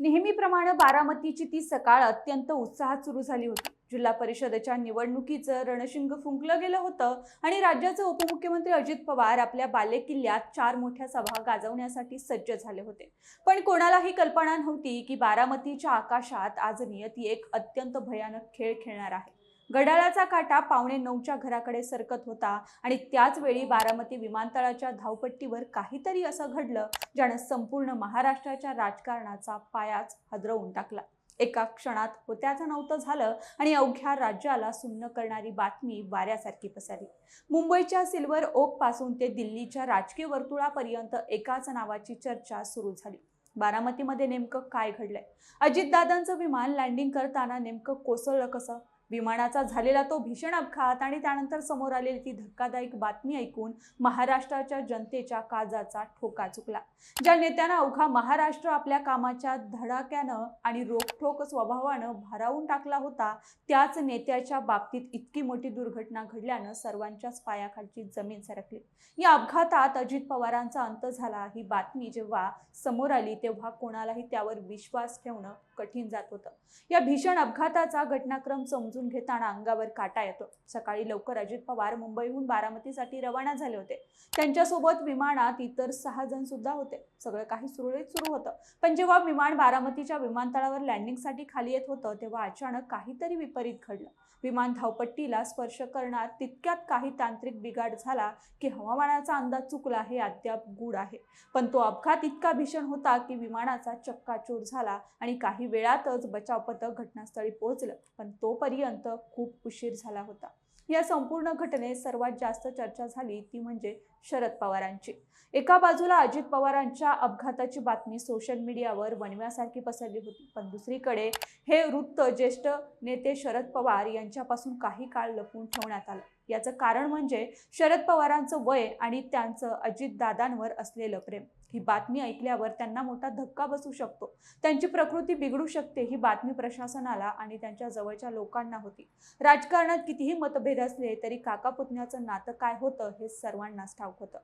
नेहमीप्रमाणे बारामतीची ती सकाळ अत्यंत उत्साहात सुरू झाली होती. जिल्हा परिषदेच्या निवडणुकीचं रणशिंग फुंकलं गेलं होतं आणि राज्याचे उपमुख्यमंत्री अजित पवार आपल्या बालेकिल्ल्यात चार मोठ्या सभा गाजवण्यासाठी सज्ज झाले होते. पण कोणालाही कल्पना नव्हती की बारामतीच्या आकाशात आज नियती एक अत्यंत भयानक खेळ खेळणार आहे. घड्याळाचा काटा पावणे नऊच्या घराकडे सरकत होता आणि त्याच वेळी बारामती विमानतळाच्या धावपट्टीवर काहीतरी असं घडलं ज्यानं संपूर्ण महाराष्ट्राच्या राजकारणाचा पायाच हदरवून टाकला. एका क्षणात होत्याचं नव्हतं झालं आणि अवघ्या राज्याला सुन्न करणारी बातमी वाऱ्यासारखी पसरली. मुंबईच्या सिल्वर ओकपासून ते दिल्लीच्या राजकीय वर्तुळापर्यंत एकाच नावाची चर्चा सुरू झाली. बारामतीमध्ये नेमकं काय घडलंय? अजितदादांचं विमान लँडिंग करताना नेमकं कोसळलं कसं? विमानाचा झालेला तो भीषण अपघात आणि त्यानंतर समोर आलेली ती धक्कादायक बातमी ऐकून महाराष्ट्राच्या जनतेच्या काजाचा ठोका चुकला. ज्या नेत्यांना अवघा महाराष्ट्र आपल्या कामाच्या धडाक्यानं आणि रोखठोक स्वभावानं भारावून टाकला होता त्याच नेत्याच्या बाबतीत इतकी मोठी दुर्घटना घडल्यानं सर्वांच्याच पायाखालची जमीन सरकली. या अपघातात अजित पवारांचा अंत झाला ही बातमी जेव्हा समोर आली तेव्हा कोणालाही त्यावर विश्वास ठेवणं कठीण जात होतं. या भीषण अपघाताचा घटनाक्रम समजून घेताना अंगावर काटा येतो. सकाळी लवकर अजित पवार मुंबईहून बारामतीसाठी रवाना झाले होते. त्यांच्यासोबत विमानात इतर सहा जण सुद्धा होते. सगळं काही सुरळीत सुरू होतं. पण जेव्हा विमान बारामतीच्या विमानतळावर लँडिंगसाठी खाली येत होतं तेव्हा अचानक काहीतरी विपरीत घडलं. विमान धावपट्टीला स्पर्श करणार तितक्यात काही तांत्रिक बिघाड झाला की हवामानाचा अंदाज चुकला हे अद्याप गूढ आहे. पण तो अपघात इतका भीषण होता की विमानाचा चक्काचूर झाला आणि काही वेळातच बचाव पथक घटनास्थळी पोहोचलं. पण तोपर्यंत खूप उशीर झाला होता. या संपूर्ण घटनेत सर्वात जास्त चर्चा झाली ती म्हणजे शरद पवारांची. एका बाजूला अजित पवारांच्या अपघाताची बातमी सोशल मीडियावर वणव्यासारखी पसरली होती. पण दुसरीकडे हे वृत्त ज्येष्ठ नेते शरद पवार यांच्यापासून काही काळ लपवून ठेवण्यात आलं. याचं कारण म्हणजे शरद पवारांचं वय आणि त्यांचं अजितदादांवर असलेलं प्रेम. ही बातमी ऐकल्यावर त्यांना मोठा धक्का बसू शकतो. त्यांची प्रकृती बिघडू शकते ही बातमी प्रशासनाला आणि त्यांच्या जवळच्या लोकांना होती. राजकारणात कितीही मतभेद असले तरी काका पुतण्याचं नातं काय होतं हे सर्वांनाच ठाऊक होतं.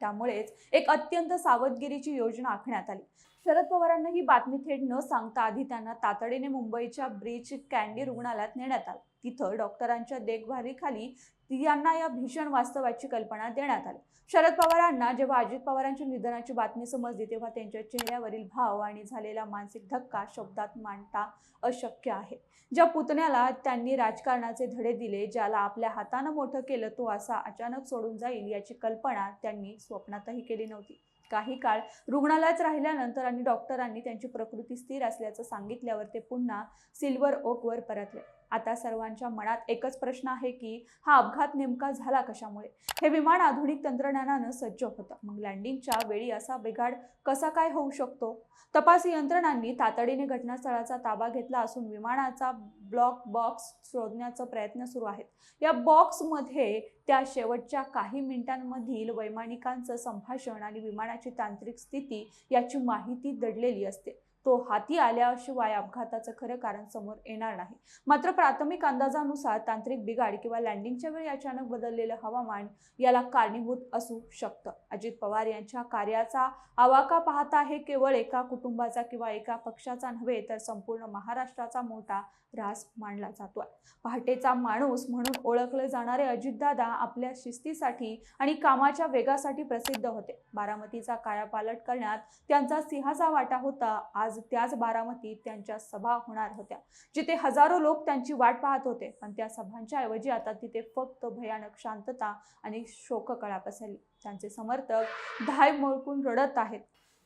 त्यामुळेच एक अत्यंत सावधगिरीची योजना आखण्यात आली. शरद पवारांना ही बातमी थेट न सांगता आधी त्यांना तातडीने मुंबईच्या ब्रीच कॅन्डी रुग्णालयात नेण्यात आलं. तिथं डॉक्टरांच्या देखभालीखाली यांना या भीषण वास्तवाची कल्पना देण्यात आली. शरद पवारांना जेव्हा अजित पवारांच्या निधनाची बातमी समजली तेव्हा त्यांच्या चेहऱ्यावरील भाव आणि झालेला मानसिक धक्का शब्दात मांडता अशक्य आहे. ज्या पुतण्याला त्यांनी राजकारणाचे धडे दिले ज्याला आपल्या हातानं मोठं केलं तो असा अचानक सोडून जाईल याची कल्पना त्यांनी स्वप्नातही केली नव्हती. काही काळ रुग्णालयात राहिल्यानंतर आणि डॉक्टरांनी त्यांची प्रकृती स्थिर असल्याचं सांगितल्यावर ते पुन्हा सिल्वर ओकवर परतले. आता सर्वांच्या मनात एकच प्रश्न आहे की हा अपघात नेमका झाला कशामुळे? हे विमान आधुनिक तंत्रज्ञानानं सज्ज होतं. मग लँडिंगच्या वेळी असा बिघाड कसा काय होऊ शकतो? तपास यंत्रणांनी तातडीने घटनास्थळाचा ताबा घेतला असून विमानाचा ब्लॉक बॉक्स शोधण्याचा प्रयत्न सुरू आहेत. या बॉक्समध्ये त्या शेवटच्या काही मिनिटांमधील वैमानिकांचं संभाषण आणि विमानाची तांत्रिक स्थिती याची माहिती दडलेली असते. तो हाती आल्याशिवाय अपघाताचं खरं कारण समोर येणार नाही. मात्र प्राथमिक अंदाजानुसार तांत्रिक बिघाड किंवा लँडिंगच्या वेळी अचानक बदललेलं हवामान याला कारणीभूत असू शकतं. अजित पवार यांच्या कार्याचा आवाका पाहता हे केवळ एका कुटुंबाचा किंवा एका पक्षाचा नव्हे तर संपूर्ण महाराष्ट्राचा मोठा रास मानला जातोय. पहाटेचा माणूस म्हणून ओळखले जाणारे अजितदादा आपल्या शिस्तीसाठी आणि कामाच्या वेगासाठी प्रसिद्ध होते. बारामतीचा कायापालट करण्यात त्यांचा सिंहाचा वाटा होता. आज त्याच बारामतीत त्यांच्या सभा होणार होत्या. जिथे हजारो लोक त्यांची वाट पाहत होते. पण त्या सभांच्या ऐवजी आता तिथे फक्त भयानक शांतता आणि शोककळा पसरली. त्यांचे समर्थक धाय मोळकून रडत आहेत.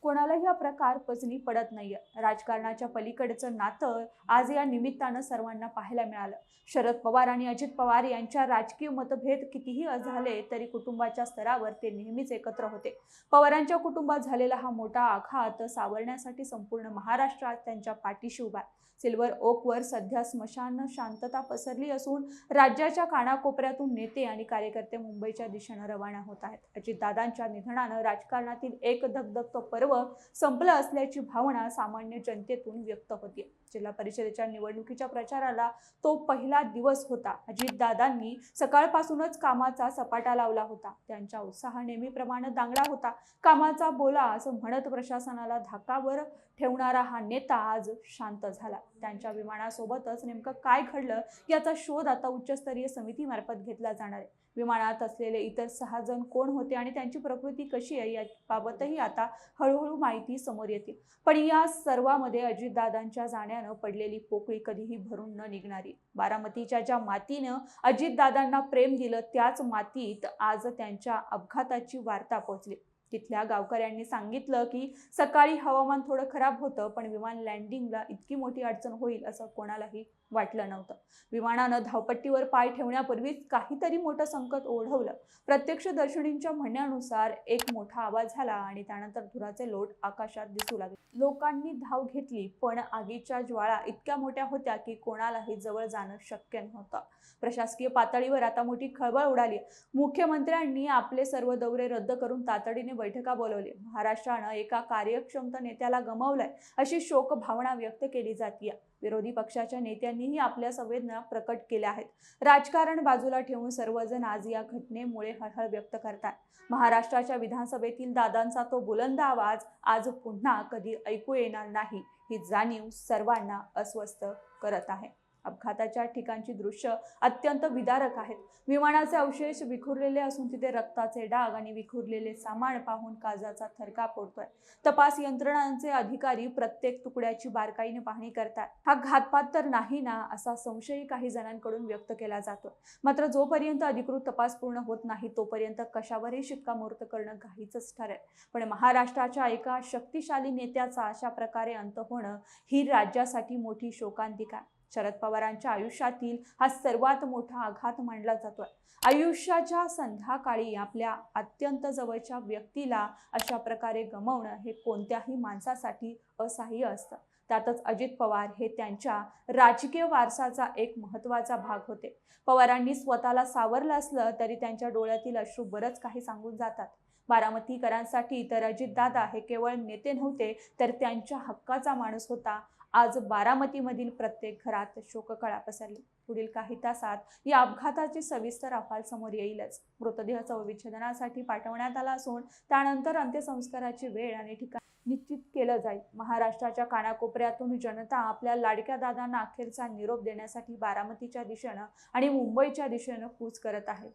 कोणालाही हा प्रकार पचनी पडत नाहीये. राजकारणाच्या पलीकडचं नातं आज या निमित्तानं सर्वांना पाहायला मिळालं. शरद पवार आणि अजित पवार यांच्या राजकीय मतभेद कितीही झाले तरी कुटुंबाच्या स्तरावर ते नेहमीच एकत्र होते. पवारांच्या कुटुंबात झालेला हा मोठा आघात सावरण्यासाठी संपूर्ण महाराष्ट्रात त्यांच्या पाठीशी उभा आहे. सिल्वर ओकवर सध्या स्मशान शांतता पसरली असून राज्याच्या कानाकोपऱ्यातून नेते आणि कार्यकर्ते मुंबईच्या दिशेनं रवाना होत आहेत. अजितदादांच्या निधनानं राजकारणातील एक धगधगतो पर्व संपलं असल्याची भावना सामान्य जनतेतून व्यक्त होते. जिल्हा परिषदेच्या निवडणुकीच्या प्रचाराला तो पहिला दिवस होता. अजितदादांनी सकाळपासूनच कामाचा सपाटा लावला होता. त्यांच्या उत्साह नेहमीप्रमाणे दांगडा होता. कामाचा बोला असं म्हणत प्रशासनाला धाकावर ठेवणारा हा नेता आज शांत झाला. त्यांच्या विमानासोबतच नेमकं काय घडलं याचा शोध आता उच्चस्तरीय समितीमार्फत घेतला जाणार आहे. विमानात असलेले इतर सहा जण कोण होते आणि त्यांची प्रकृती कशी आहे याबाबतही आता हळूहळू माहिती समोर येतील पण या सर्वामध्ये अजितदादांच्या जाण्यानं पडलेली पोकळी कधीही भरून न निघणारी. बारामतीच्या ज्या मातीनं अजितदादांना प्रेम दिलं त्याच मातीत आज त्यांच्या अपघाताची वार्ता पोहोचली. तिथल्या गावकऱ्यांनी सांगितलं की सकाळी हवामान थोडं खराब होतं पण विमान लँडिंगला इतकी मोठी अडचण होईल असं कोणालाही वाटलं नव्हतं. विमानानं धावपट्टीवर पाय ठेवण्यापूर्वीच काहीतरी मोठं संकट ओढवलं. प्रत्यक्षदर्शनींच्या म्हणण्यानुसार एक मोठा आवाज झाला आणि त्यानंतर धुराचे लोट आकाशात दिसू लागले. लोकांनी धाव घेतली पण आगीच्या ज्वाळा इतक्या मोठ्या होत्या की कोणालाही जवळ जाणं शक्य नव्हतं. प्रशासकीय पातळीवर आता मोठी खळबळ उडाली. मुख्यमंत्र्यांनी आपले सर्व दौरे रद्द करून तातडीने बैठका बोलवली. महाराष्ट्रानं एका कार्यक्षमता नेत्याला गमावलंय अशी शोक भावना व्यक्त केली जातीय. विरोधी पक्षाच्या नेत्यांनीही आपल्या संवेदना प्रकट केल्या आहेत. राजकारण बाजूला ठेवून सर्वजण आज या घटनेमुळे हळहळ व्यक्त करतात. महाराष्ट्राच्या विधानसभेतील दादांचा तो बुलंद आवाज आज पुन्हा कधी ऐकू येणार नाही ही जाणीव सर्वांना अस्वस्थ करत आहे. अपघाताच्या ठिकाणची दृश्य अत्यंत विदारक आहेत. विमानाचे अवशेष विखुरलेले असून तिथे रक्ताचे डाग आणि विखुरलेले सामान पाहून काजाचा थरका पडतोय तपास यंत्रणांचे अधिकारी प्रत्येक तुकड्याची बारकाईने पाहणी करतात. हा घातपात तर नाही ना असा संशय काही जणांकडून व्यक्त केला जातो मात्र जोपर्यंत अधिकृत तपास पूर्ण होत नाही तोपर्यंत कशावरही शिक्कामोर्त करणं घाईचंच ठरेल. पण महाराष्ट्राच्या एका शक्तिशाली नेत्याचा अशा प्रकारे अंत होणं ही राज्यासाठी मोठी शोकांतिका आहे. शरद पवारांच्या आयुष्यातील हा सर्वात मोठा आघात मानला जातोय. आयुष्याच्या संध्याकाळी आपल्या अत्यंत जवळच्या व्यक्तीला अशा प्रकारे गमवणं हे कोणत्याही माणसासाठी असह्य असतं. त्यातच अजित पवार हे त्यांच्या राजकीय वारसाचा एक महत्त्वाचा भाग होते. पवारांनी स्वतःला सावरलं असलं तरी त्यांच्या डोळ्यातील अश्रू बरंच काही सांगून जातात. बारामतीकरांसाठी तर अजितदादा हे केवळ नेते नव्हते तर त्यांच्या हक्काचा माणूस होता. आज बारामतीमधील प्रत्येक घरात शोककळा पसरली. पुढील काही तासात या अपघाताची सविस्तर अहवाल समोर येईलच. मृतदेह विच्छेदनासाठी पाठवण्यात आला असून त्यानंतर अंत्यसंस्काराची वेळ आणि ठिकाण निश्चित केलं जाईल. महाराष्ट्राच्या कानाकोपऱ्यातून जनता आपल्या लाडक्या दादांना अखेरचा निरोप देण्यासाठी बारामतीच्या दिशेनं आणि मुंबईच्या दिशेनं कूच करत आहे.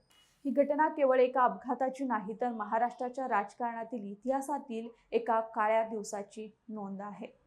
ही घटना केवळ एका अपघाताची नाही तर महाराष्ट्राच्या राजकारणातील इतिहासातील एका काळ्या दिवसाची नोंद आहे.